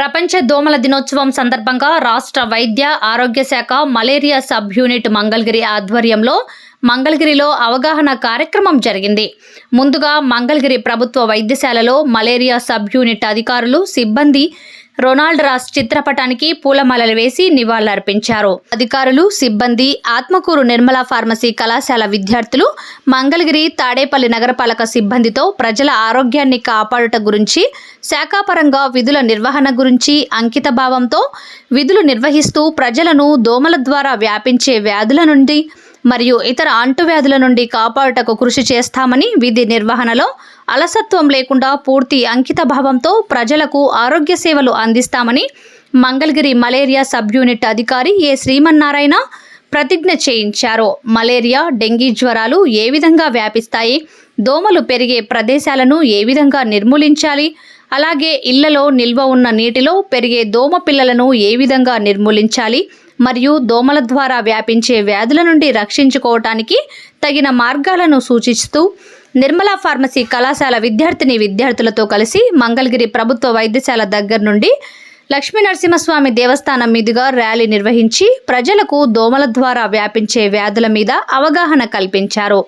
ప్రపంచ దోమల దినోత్సవం సందర్భంగా రాష్ట్ర వైద్య ఆరోగ్య శాఖ మలేరియా సబ్ యూనిట్ మంగళగిరి ఆధ్వర్యంలో మంగళగిరిలో అవగాహన కార్యక్రమం జరిగింది. ముందుగా మంగళగిరి ప్రభుత్వ వైద్యశాలలో మలేరియా సబ్ యూనిట్ అధికారులు సిబ్బంది రొనాల్డ్ రాస్ చిత్రపటానికి పూలమాలలు వేసి నివాళులర్పించారు. అధికారులు సిబ్బంది ఆత్మకూరు నిర్మలా ఫార్మసీ కళాశాల విద్యార్థులు మంగళగిరి తాడేపల్లి నగరపాలక సిబ్బందితో ప్రజల ఆరోగ్యాన్ని కాపాడుట గురించి శాఖాపరంగా విధుల నిర్వహణ గురించి అంకిత భావంతో విధులు నిర్వహిస్తూ ప్రజలను దోమల ద్వారా వ్యాపించే వ్యాధుల నుండి మరియు ఇతర అంటువ్యాధుల నుండి కాపాడుటకు కృషి చేస్తామని విధి నిర్వహణలో అలసత్వం లేకుండా పూర్తి అంకిత భావంతో ప్రజలకు ఆరోగ్య సేవలు అందిస్తామని మంగళగిరి మలేరియా సబ్ యూనిట్ అధికారి ఏ శ్రీమన్నారాయణ ప్రతిజ్ఞ చేయించారు. మలేరియా డెంగీ జ్వరాలు ఏ విధంగా వ్యాపిస్తాయి? దోమలు పెరిగే ప్రదేశాలను ఏ విధంగా నిర్మూలించాలి? అలాగే ఇళ్ళలో నిల్వ ఉన్న నీటిలో పెరిగే దోమ పిల్లలను ఏ విధంగా నిర్మూలించాలి? మరియు దోమల ద్వారా వ్యాపించే వ్యాధుల నుండి రక్షించుకోవటానికి తగిన మార్గాలను సూచిస్తూ నిర్మలా ఫార్మసీ కళాశాల విద్యార్థిని విద్యార్థులతో కలిసి మంగళగిరి ప్రభుత్వ వైద్యశాల దగ్గర నుండి లక్ష్మీ నరసింహస్వామి దేవస్థానం మీదుగా ర్యాలీ నిర్వహించి ప్రజలకు దోమల ద్వారా వ్యాపించే వ్యాధుల మీద అవగాహన కల్పించారు.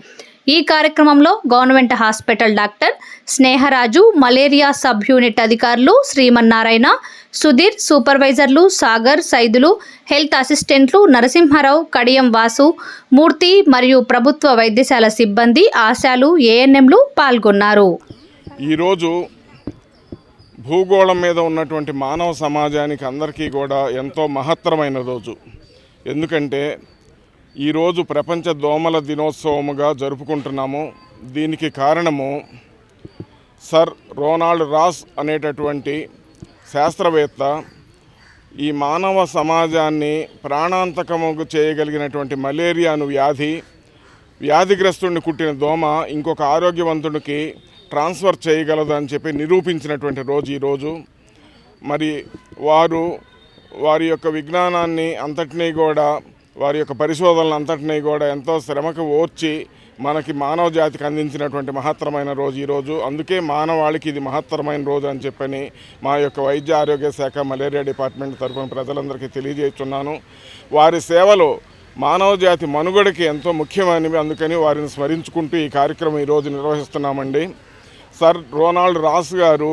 ఈ కార్యక్రమంలో government hospital doctor Sneharaju malaria sub unit అధికారులు శ్రీమన్నారాయణ సుధీర్ సూపర్వైజర్లు సాగర్ సైదులు హెల్త్ అసిస్టెంట్లు నరసింహారావు కడియం వాసు మూర్తి మరియు ప్రభుత్వ వైద్యశాల సిబ్బంది ఆశాలు ఏఎన్ఎంలు పాల్గొన్నారు. ఈరోజు భూగోళం మీద ఉన్నటువంటి మానవ సమాజానికి అందరికీ కూడా ఎంతో మహత్తరమైన రోజు. ఎందుకంటే ఈరోజు ప్రపంచ దోమల దినోత్సవముగా జరుపుకుంటున్నాము. దీనికి కారణము సర్ రోనాల్డ్ రాస్ అనేటటువంటి శాస్త్రవేత్త ఈ మానవ సమాజాన్ని ప్రాణాంతకము చేయగలిగినటువంటి మలేరియాను వ్యాధి వ్యాధిగ్రస్తుడిని కుట్టిన దోమ ఇంకొక ఆరోగ్యవంతుడికి ట్రాన్స్ఫర్ చేయగలదు అని చెప్పి నిరూపించినటువంటి రోజు ఈరోజు మరి వారు వారి యొక్క విజ్ఞానాన్ని అంతటినీ కూడా వారి యొక్క పరిశోధనలు అంతటినీ కూడా ఎంతో శ్రమకు ఓర్చి మనకి మానవ జాతికి అందించినటువంటి మహత్తరమైన రోజు ఈరోజు అందుకే మానవాళికి ఇది మహత్తరమైన రోజు అని చెప్పని మా యొక్క వైద్య ఆరోగ్య శాఖ మలేరియా డిపార్ట్మెంట్ తరఫున ప్రజలందరికీ తెలియజేస్తున్నాను. వారి సేవలు మానవ జాతి మనుగడకి ఎంతో ముఖ్యమైనవి. అందుకని వారిని స్మరించుకుంటూ ఈ కార్యక్రమం ఈరోజు నిర్వహిస్తున్నామండి. సర్ రోనాల్డ్ రాస్ గారు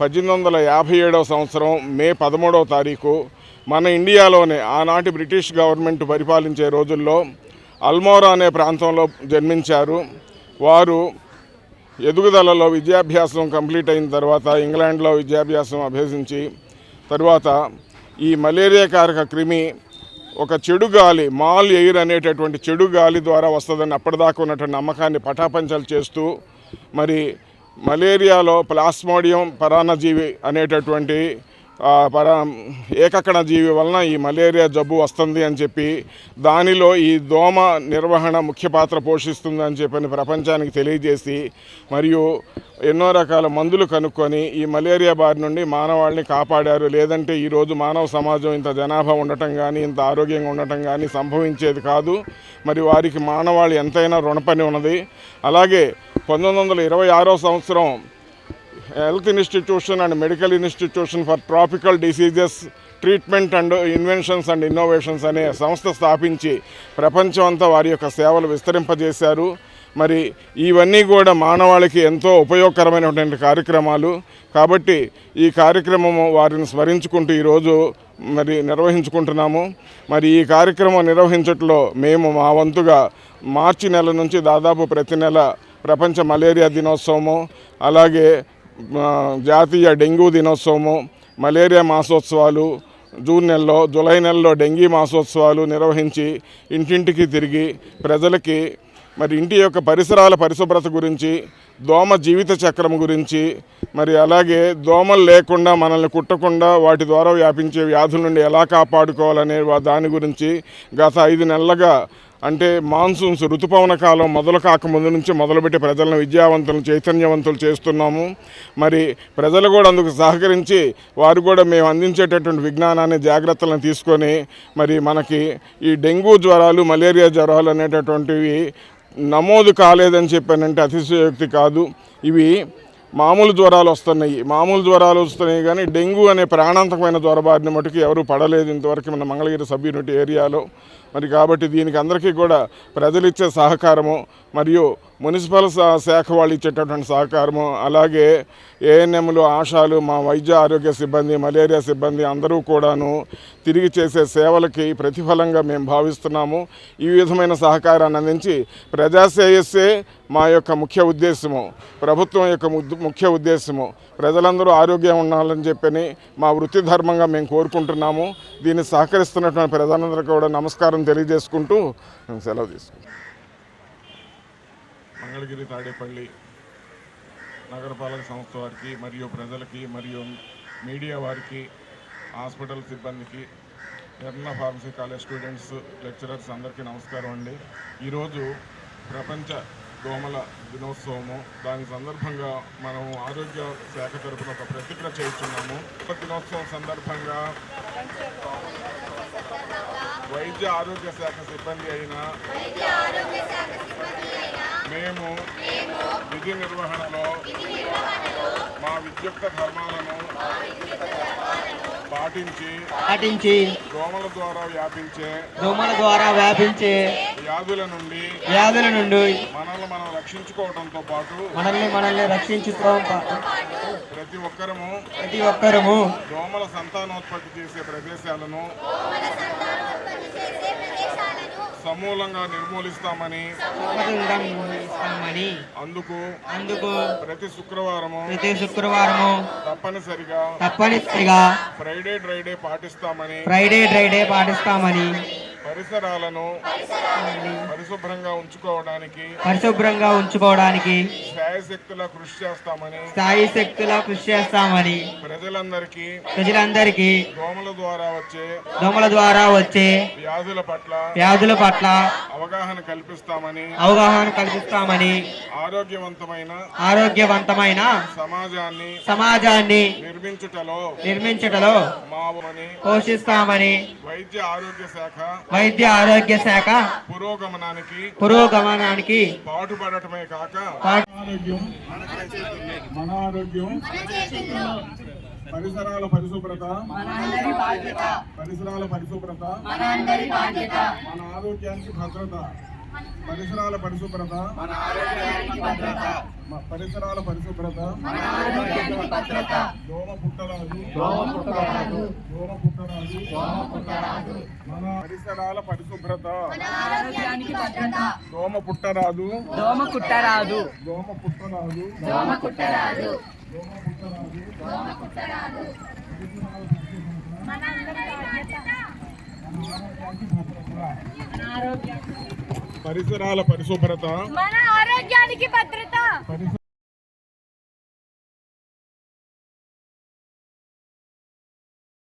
పద్దెనిమిది వందల యాభై ఏడవ సంవత్సరం మే పదమూడవ తారీఖు మన ఇండియాలోనే ఆనాటి బ్రిటిష్ గవర్నమెంట్ పరిపాలించే రోజుల్లో అల్మోరా అనే ప్రాంతంలో జన్మించారు. వారు ఎదుగుదలలో విద్యాభ్యాసం కంప్లీట్ అయిన తర్వాత ఇంగ్లాండ్లో విద్యాభ్యాసం అభ్యసించి తర్వాత ఈ మలేరియా కారక క్రిమి ఒక చెడు గాలి మాల్ ఎయిర్ అనేటటువంటి చెడు గాలి ద్వారా వస్తుందని అప్పటిదాకా ఉన్నటువంటి నమ్మకాన్ని పటాపంచలు చేస్తూ మరి మలేరియాలో ప్లాస్మోడియం పరాన్నజీవి అనేటటువంటి పర ఏకకణ జీవి వలన ఈ మలేరియా జబ్బు వస్తుంది అని చెప్పి దానిలో ఈ దోమ నిర్వహణ ముఖ్య పాత్ర పోషిస్తుంది అని చెప్పని ప్రపంచానికి తెలియజేసి మరియు ఎన్నో రకాల మందులు కనుక్కొని ఈ మలేరియా బారి నుండి మానవాళిని కాపాడారు. లేదంటే ఈరోజు మానవ సమాజం ఇంత జనాభా ఉండటం కానీ ఇంత ఆరోగ్యంగా ఉండటం కానీ సంభవించేది కాదు. మరి వారికి మానవాళి ఎంతైనా రుణపని ఉన్నది. అలాగే పంతొమ్మిది వందల ఇరవై ఆరో సంవత్సరం health institution and medical institution for tropical diseases treatment and inventions and innovations అనే సంస్థ స్థాపించి ప్రపంచం అంతా వారి యొక్క సేవలు విస్తరింపజేశారు. మరి ఇవన్నీ కూడా మానవాళికి ఎంతో ఉపయోగకరమైనటువంటి కార్యక్రమాలు. కాబట్టి ఈ కార్యక్రమము వారిని స్మరించుకుంటూ ఈరోజు మరి నిర్వహించుకుంటున్నాము. మరి ఈ కార్యక్రమం నిర్వహించట్లో మేము మా వంతుగా మార్చి నెల నుంచి దాదాపు ప్రతి నెల ప్రపంచ మలేరియా దినోత్సవము అలాగే జాతీయ డెంగ్యూ దినోత్సవము మలేరియా మాసోత్సవాలు జూన్ నెలలో జూలై నెలలో డెంగీ మాసోత్సవాలు నిర్వహించి ఇంటింటికి తిరిగి ప్రజలకి మరి ఇంటి యొక్క పరిసరాల పరిశుభ్రత గురించి దోమ జీవిత చక్రం గురించి మరి అలాగే దోమలు లేకుండా మనల్ని కుట్టకుండా వాటి ద్వారా వ్యాపించే వ్యాధుల నుండి ఎలా కాపాడుకోవాలనే దాని గురించి గత ఐదు నెలలుగా అంటే మాన్సూన్స్ ఋతుపవన కాలం మొదలు కాకముందు నుంచి మొదలుపెట్టి ప్రజలను విద్యావంతులు చైతన్యవంతులు చేస్తున్నాము. మరి ప్రజలు కూడా అందుకు సహకరించి వారు కూడా మేము అందించేటటువంటి విజ్ఞానాన్ని జాగ్రత్తలను తీసుకొని మరి మనకి ఈ డెంగ్యూ జ్వరాలు మలేరియా జ్వరాలు అనేటటువంటివి నమోదు కాలేదని చెప్పానంటే అతిశయోక్తి కాదు. ఇవి మామూలు జ్వరాలు వస్తున్నాయి. మామూలు జ్వరాలు వస్తున్నాయి కానీ డెంగ్యూ అనే ప్రాణాంతకమైన జ్వరబారిన మటుకు ఎవరు పడలేదు. ఇంతవరకు మన మంగళగిరి సబ్ యూనిట్ ఏరియాలో. మరి కాబట్టి దీనికి అందరికీ కూడా ప్రజలు ఇచ్చే సహకారము మరియు మున్సిపల్ శా- శాఖ వాళ్ళు ఇచ్చేటటువంటి సహకారము అలాగే ఏఎన్ఎంలు ఆశాలు మా వైద్య ఆరోగ్య సిబ్బంది మలేరియా సిబ్బంది అందరూ కూడాను తిరిగి చేసే సేవలకి ప్రతిఫలంగా మేము భావిస్తున్నాము. ఈ విధమైన సహకారాన్ని అందించి ప్రజాశ్రేయస్సే మా యొక్క ముఖ్య ఉద్దేశము ప్రభుత్వం యొక్క ముఖ్య ఉద్దేశము. ప్రజలందరూ ఆరోగ్యం ఉండాలని చెప్పని మా వృత్తి ధర్మంగా మేము కోరుకుంటున్నాము. దీన్ని సహకరిస్తున్నటువంటి ప్రజలందరూ కూడా నమస్కారం తెలియజేసుకుంటూ సెలవు తీసుకుంటాం మంగళగిరి తాడేపల్లి నగరపాలక సంస్థ వారికి మరియు ప్రజలకి మరియు మీడియా వారికి హాస్పిటల్ సిబ్బందికి ఎర్న ఫార్మసీ కాలేజ్ స్టూడెంట్స్ లెక్చరర్స్ అందరికీ నమస్కారం అండి. ఈరోజు ప్రపంచ దోమల దినోత్సవము. దాని సందర్భంగా మనం ఆరోగ్య శాఖ తరఫున ఒక ప్రతిజ్ఞ చేస్తున్నాము. దినోత్సవం సందర్భంగా వైద్య ఆరోగ్య శాఖ సిబ్బంది అయిన మేము విధి నిర్వహణలో మా విద్యుక్త ధర్మాలను పాటించి పాటించి దోమల ద్వారా వ్యాపించే దోమల ద్వారా వ్యాపించే వ్యాధుల నుండి వ్యాధుల నుండి మనల్ని మనం రక్షించుకోవడంతో పాటు మనల్ని మనల్ని రక్షించుకోవడం పాటు ప్రతి ఒక్కరము ప్రతి ఒక్కరము దోమల సంతానోత్పత్తి చేసే ప్రదేశాలను సమూలంగా నిర్మూలిస్తామని. అందుకు అందుకు ప్రతి శుక్రవారము ప్రతి శుక్రవారము తప్పనిసరిగా తప్పనిసరిగా ఫ్రైడే డ్రైడే పాటిస్తామని. ఫ్రైడే డ్రైడే పాటిస్తామని. పరిసరాలను పరిశుభ్రంగా ఉంచుకోవడానికి పరిశుభ్రంగా ఉంచుకోవడానికి శాయశక్తులా కృషి చేస్తామని స్థాయి శక్తిలో కృషి చేస్తామని ప్రజలందరికీ ప్రజలందరికీ దోమల ద్వారా వచ్చే దోమల ద్వారా వచ్చే వ్యాధుల పట్ల వ్యాధుల పట్ల అవగాహన కల్పిస్తామని అవగాహన కల్పిస్తామని ఆరోగ్యవంతమైన ఆరోగ్యవంతమైన సమాజాన్ని సమాజాన్ని నిర్మించుటలో నిర్మించటలో మావని పోషిస్తామని వైద్య ఆరోగ్య శాఖ వైద్య ఆరోగ్య శాఖ పురోగమనానికి పురోగమనానికి పాటుపడటమే కాక ఆరోగ్యం మన ఆరోగ్యం పరిసరాల పరిశుభ్రత పరిసరాల పరిశుభ్రత మన ఆరోగ్యానికి భద్రత. పరిసరాల పరిశుభ్రత. పరిసరాల పరిశుభ్రత. దోమ పుట్టరాదు. దోమ పుట్టరాదు. దోమ పుట్టరాదు. దోమ పుట్టరాదు. మన పరిసరాల పరిశుభ్రత. దోమ పుట్టరాదు. దోమ కుట్టరాదు. దోమ పుట్టరాదు. దోమ కుట్టరాదు. పరిసరాల పరిశుభ్రత మన ఆరోగ్యానికి భద్రత. పరిస